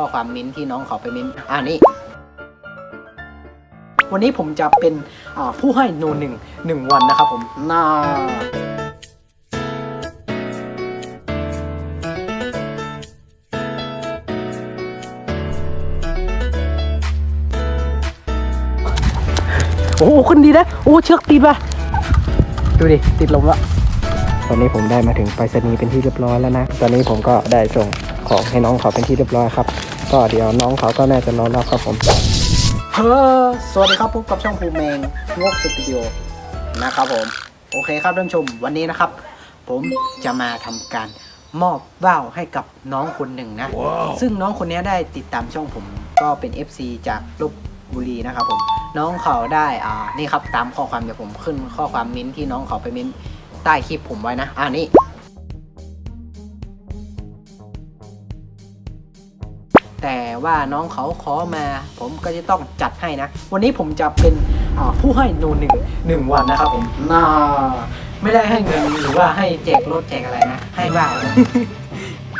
ข้อความมิ้นที่น้องเขาไปมิ้นอ่านี่วันนี้ผมจะเป็นผู้ให้โนหนึ่งหนึ่งวันนะครับผมน่าโอ้โหขึ้นดีนะ โอ้เชือกติดว่ะดูดิ ติดลมล้วตอนนี้ผมได้มาถึงไปรษณีย์เป็นที่เรียบร้อยแล้วนะ ตอนนี้ผมก็ได้ส่งของให้น้องเขาเป็นที่เรียบร้อยครับ ก็เดี๋ยวน้องเขาก็น่าจะนอนแล้วครับผมเฮ้อสวัสดีครับพบกับช่องภูมิเมงงกสตูดิโอนะครับผม โอเคครับท่านผู้ชมวันนี้นะครับ ผมจะมาทำการมอบว่าวให้กับน้องคนหนึ่งนะซึ่งน้องคนนี้ได้ติดตามช่องผมก็เป็น FC จากลบบุรีนะครับผม น้องเขาได้อ่านี่ครับตามข้อความเดี๋ยวผมขึ้นข้อความมิ้นท์ที่น้องเขาไปมิ้นท์ใต้คลิปผมไว้นะ อ่านี่ แต่ว่าน้องเขาขอมา ผมก็จะต้องจัดให้นะ วันนี้ผมจะเป็นอ่าผู้ให้โนหนึ่งหนึ่งวันนะครับผมน่าไม่ได้ให้เงินหรือว่าให้แจกรถแจกอะไรนะ ให้ว่าว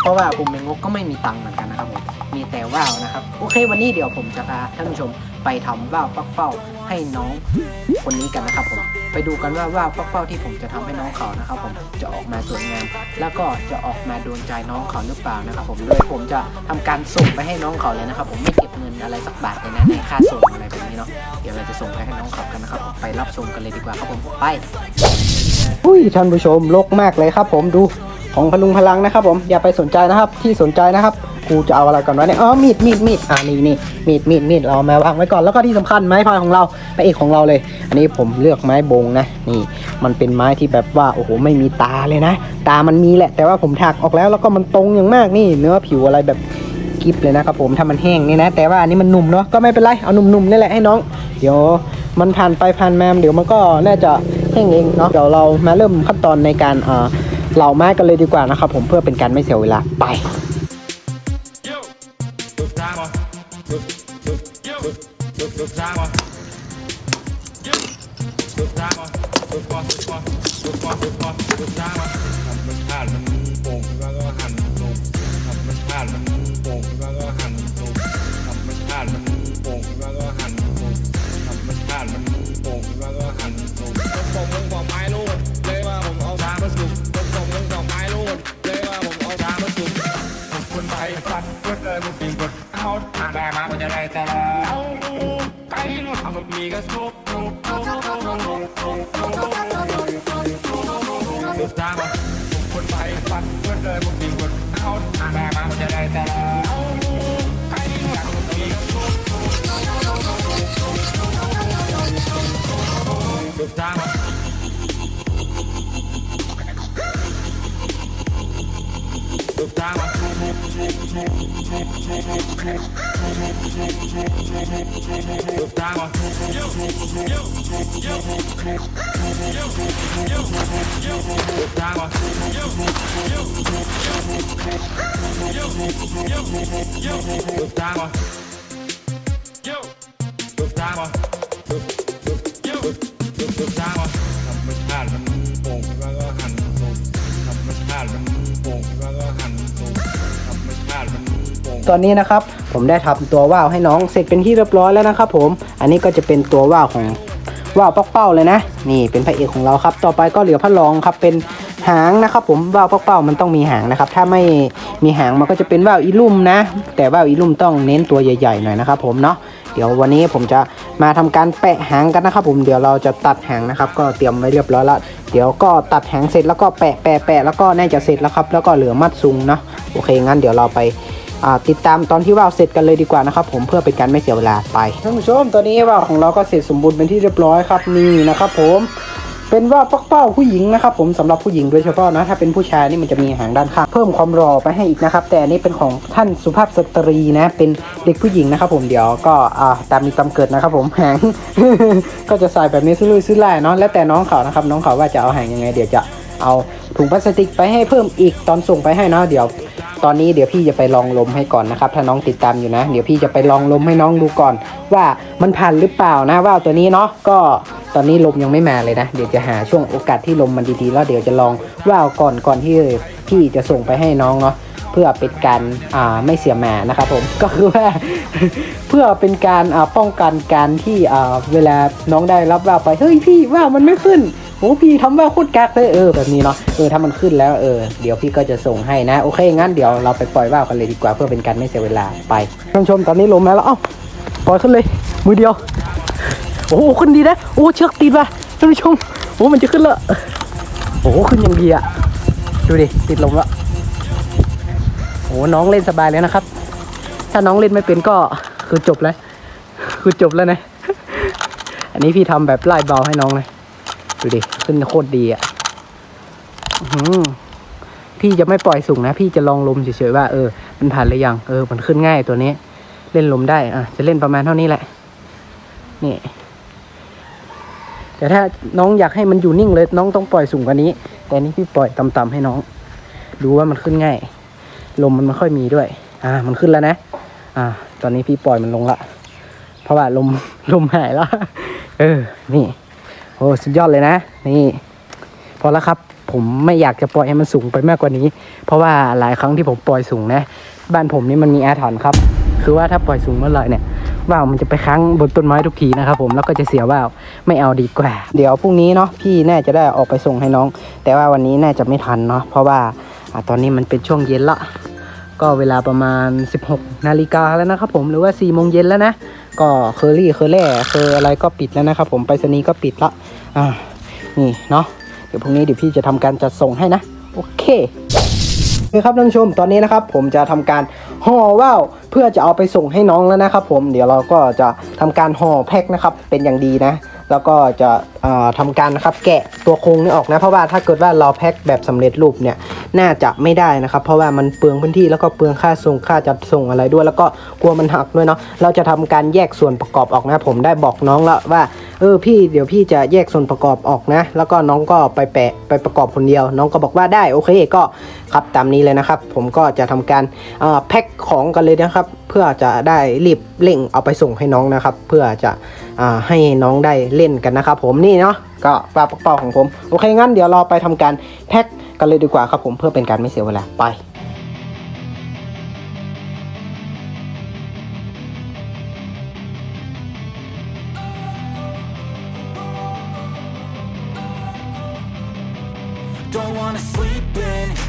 เพราะว่าผมเองงกก็ไม่มีตังค์เหมือนกันนะครับผม มีแต่ว่าวนะครับ โอเค วันนี้เดี๋ยวผมจะพาท่านผู้ชมไปทำว่าวปักเป้าให้น้องคนนี้กันนะครับผมไปดูกันว่าว่าวปักเป้าที่ผมจะทำให้น้องเขานะครับ ผมจะออกมาสวยงามแล้วก็จะออกมาโดนใจน้องเขาหรือเปล่านะครับ ผมโดยผมจะทำการส่งไปให้น้องเขาเลยนะครับ ผมไม่เก็บเงินอะไรสักบาทเลยนะในค่าส่งอะไรแบบนี้เนาะเดี๋ยวเราจะส่งไปให้น้องเขากันนะครับ ไปรับชมกันเลยดีกว่าครับผมไปอุ้ยท่านผู้ชมลกมากเลยครับ ผมดูของพลุงพลังนะครับ ผมอย่าไปสนใจนะครับที่สนใจนะครับ กูจะเอาอะไรก่อนวะเนี่ยอ๋อมีดมีดมีดอ่านี่นี่มีดมีดมีดเราเอามาวางไว้ก่อนแล้วก็ที่สำคัญไม้พายของเราพระเอกของเราเลย อันนี้ผมเลือกไม้บงนะนี่มันเป็นไม้ที่แบบว่าโอ้โหไม่มีตาเลยนะ ตามันมีแหละ แต่ว่าผมถักออกแล้วแล้วก็มันตรงอย่างมากนี่ เนื้อผิวอะไรแบบกิฟเลยนะครับผมถ้ามันแห้งนี่นะ แต่ว่าอันนี้มันหนุ่มเนาะก็ไม่เป็นไรเอาหนุ่มๆนี่แหละให้น้อง เดี๋ยวมันผ่านไปผ่านมาเดี๋ยวมันก็น่าจะแห้งเองเนาะเดี๋ยวเรามาเริ่มขั้นตอนในการเอ่อเหล่าไม้กันเลยดีกว่านะครับผมเพื่อเป็นการไม่เสียเวลาไป good, good time on. Yo, good time on. Good one, good one, good one, good one, good time on. ธรร เสุ ตอนนี้นะครับ ผมได้ทำตัวว่าวให้น้องเสร็จเป็นที่เรียบร้อยแล้วนะครับ ผมอันนี้ก็จะเป็นตัวว่าวของว่าวปักเป้าเลยนะ นี่เป็นพระเอกของเราครับ ต่อไปก็เหลือพระรองครับเป็นหางนะครับ ผมว่าวปักเป้ามันต้องมีหางนะครับ ถ้าไม่มีหางมันก็จะเป็นว่าวอีลุ่มนะ แต่ว่าวอีลุ่มต้องเน้นตัวใหญ่ๆหน่อยนะครับ ผมเนาะเดี๋ยววันนี้ผมจะมาทำการแปะหางกันนะครับ ผมเดี๋ยวเราจะตัดหางนะครับ ก็เตรียมไว้เรียบร้อยแล้วเดี๋ยวก็ตัดหางเสร็จแล้วก็แปะแปะแปะแล้วก็น่าจะเสร็จแล้วครับ แล้วก็เหลือมัดซุงเนาะโอเคงั้นเดี๋ยวเราไป ติดตามตอนที่ว่าวเสร็จกันเลยดีกว่านะครับผมเพื่อเป็นการไม่เสียเวลาไปท่านผู้ชมตอนนี้ว่าวของเราก็เสร็จสมบูรณ์เป็นที่เรียบร้อยครับนี่นะครับผมเป็นว่าวปักเป้าผู้หญิงนะครับผมสำหรับผู้หญิงโดยเฉพาะนะถ้าเป็นผู้ชายนี่มันจะมีหางด้านข้างเพิ่มความรอไปให้อีกนะครับ แต่อันนี้เป็นของท่านสุภาพสตรีนะ เป็นเด็กผู้หญิงนะครับผมเดี๋ยวก็อ่าตามมีตามเกิดนะครับผมหางก็จะใส่แบบนี้ซื้อลุยซื้อไล่เนาะแล้วแต่น้องเขานะครับน้องเขาว่าจะเอาหางยังไงเดี๋ยวจะเอาถุงพลาสติกไปให้เพิ่มอีกตอนส่งไปให้เนาะเดี๋ยว ตอนนี้เดี๋ยวพี่จะไปลองลมให้ก่อนนะครับถ้าน้องติดตามอยู่นะ เดี๋ยวพี่จะไปลองลมให้น้องดูก่อน ว่ามันผ่านหรือเปล่านะว่าวตัวนี้เนาะก็ตอนนี้ลมยังไม่มาเลยนะ เดี๋ยวจะหาช่วงโอกาสที่ลมมันดีๆ แล้วเดี๋ยวจะลองว่าวก่อนก่อนที่พี่จะส่งไปให้น้องเนาะเพื่อเป็นการอ่าไม่เสียแม่นะครับผมก็คือว่าเพื่อเป็นการอ่าป้องกันการที่อ่าเวลาน้องได้รับว่าวไปเฮ้ยพี่ว่าวมันไม่ขึ้น โอ้พี่ทำว่าวโคตรกากเลยเออแบบนี้เนาะเออถ้ามันขึ้นแล้วเออเดี๋ยวพี่ก็จะส่งให้นะ โอเคงั้นเดี๋ยวเราไปปล่อยว่าวกันเลยดีกว่าเพื่อเป็นการไม่เสียเวลาไปท่านชมตอนนี้ลมแล้วแล้วเอ้าปล่อยขึ้นเลย มือเดียว โอ้โหขึ้นดีนะโอ้เชือกติดว่ะท่านผู้ชมโอ้มันจะขึ้นล้วโอ้ขึ้นอย่างดีอะดูดิติดลมล้วโอ้น้องเล่นสบายเลยนะครับ ถ้าน้องเล่นไม่เป็นก็คือจบแล้วคือจบแล้วนะ อันนี้พี่ทำแบบไล่เบาให้น้องเลย ดูดิขึ้นโคตรดีอะ่ะพี่จะไม่ปล่อยสูงนะ พี่จะลองลมเฉยๆว่าเออมันผ่านหรือยังเออมันขึ้นง่ายตัวนี้ เล่นลมได้อะจะเล่นประมาณเท่านี้แหละ นี่ แต่ถ้าน้องอยากให้มันอยู่นิ่งเลย น้องต้องปล่อยสูงกว่านี้ แต่นี้พี่ปล่อยต่ำๆให้น้อง ดูว่ามันขึ้นง่าย ลมมันไม่ค่อยมีด้วย อ่า มันขึ้นแล้วนะ อ่า ตอนนี้พี่ปล่อยมันลงละ เพราะว่าลมลมหายแล้ว เออ นี่ อ้สุดยอดเลยนะ นี่ พอแล้วครับ ผมไม่อยากจะปล่อยให้มันสูงไปมากกว่านี้ เพราะว่าหลายครั้งที่ผมปล่อยสูงนะ บ้านผมนี่มันมีแอร์ถอนครับ คือว่าถ้าปล่อยสูงเมื่อไหร่เนี่ยว่าวมันจะไปค้างบนต้นไม้ทุกทีนะครับผมแล้วก็จะเสียว่าวไม่เอาดีกว่า เดี๋ยวพรุ่งนี้เนาะพี่น่าจะได้ออกไปส่งให้น้อง แต่ว่าวันนี้น่าจะไม่ทันเนาะเพราะว่าอตอนนี้มันเป็นช่วงเย็นละ ก็เวลาประมาณ 16นาฬิกาแล้วนะครับผมหรือว่า4โมงเย็นแล้วนะ ก็เคอรี่เคอแร่เคออะไรก็ปิดแล้วนะครับผมไปรษณีย์ก็ปิดละ อ่านี่เนาะเดี๋ยวพรุ่งนี้เดี๋ยวพี่จะทำการจัดส่งให้นะโอเคโอครับท่านผู้ชมตอนนี้นะครับผมจะทำการห่อว่าวเพื่อจะเอาไปส่งให้น้องแล้วนะครับ ผมเดี๋ยวเราก็จะทำการห่อแพ็คนะครับเป็นอย่างดีนะแล้วก็จะอ่าทำการนะครับแกะตัวโครงนี่ออกนะ เพราะว่าถ้าเกิดว่าเราแพ็คแบบสำเร็จรูปเนี่ยน่าจะไม่ได้นะครับ เพราะว่ามันเปลืองพื้นที่แล้วก็เปลืองค่าส่งค่าจัดส่งอะไรด้วย แล้วก็กลัวมันหักด้วยเนาะเราจะทำการแยกส่วนประกอบออกนะผมได้บอกน้องแล้วว่า เออพี่เดี๋ยวพี่จะแยกส่วนประกอบออกนะ แล้วก็น้องก็ไปแปะไปประกอบคนเดียว น้องก็บอกว่าได้โอเคก็ครับตามนี้เลยนะครับ ผมก็จะทำการแพ็คของกันเลยนะครับ เพื่อจะได้รีบเร่งเอาไปส่งให้น้องนะครับ เพื่อจะอให้น้องได้เล่นกันนะครับ ผมนี่เนาะก็ปลาปักเป้าของผมโอเคงั้นเดี๋ยวเราไปทำการแพ็คกันเลยดีกว่าครับผมเพื่อเป็นการไม่เสียเวลาไป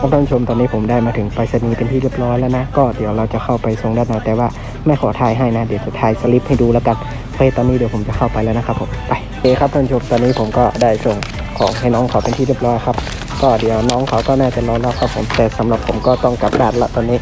ท่านผู้ชมตอนนี้ผมได้มาถึงไปรษณีย์เป็นที่เรียบร้อยแล้วนะ ก็เดี๋ยวเราจะเข้าไปส่งด้านในแต่ว่าไม่ขอถ่ายให้นะ เดี๋ยวจะถ่ายสลิปให้ดูแล้วกันโอเคตอนนี้เดี๋ยวผมจะเข้าไปแล้วนะครับผมไปโอเคครับท่านผู้ชมตอนนี้ผมก็ได้ส่งของให้น้องเขาเป็นที่เรียบร้อยครับ ก็เดี๋ยวน้องเขาก็น่าจะรอรับครับผมแต่สำหรับผมก็ต้องกลับบ้านละตอนนี้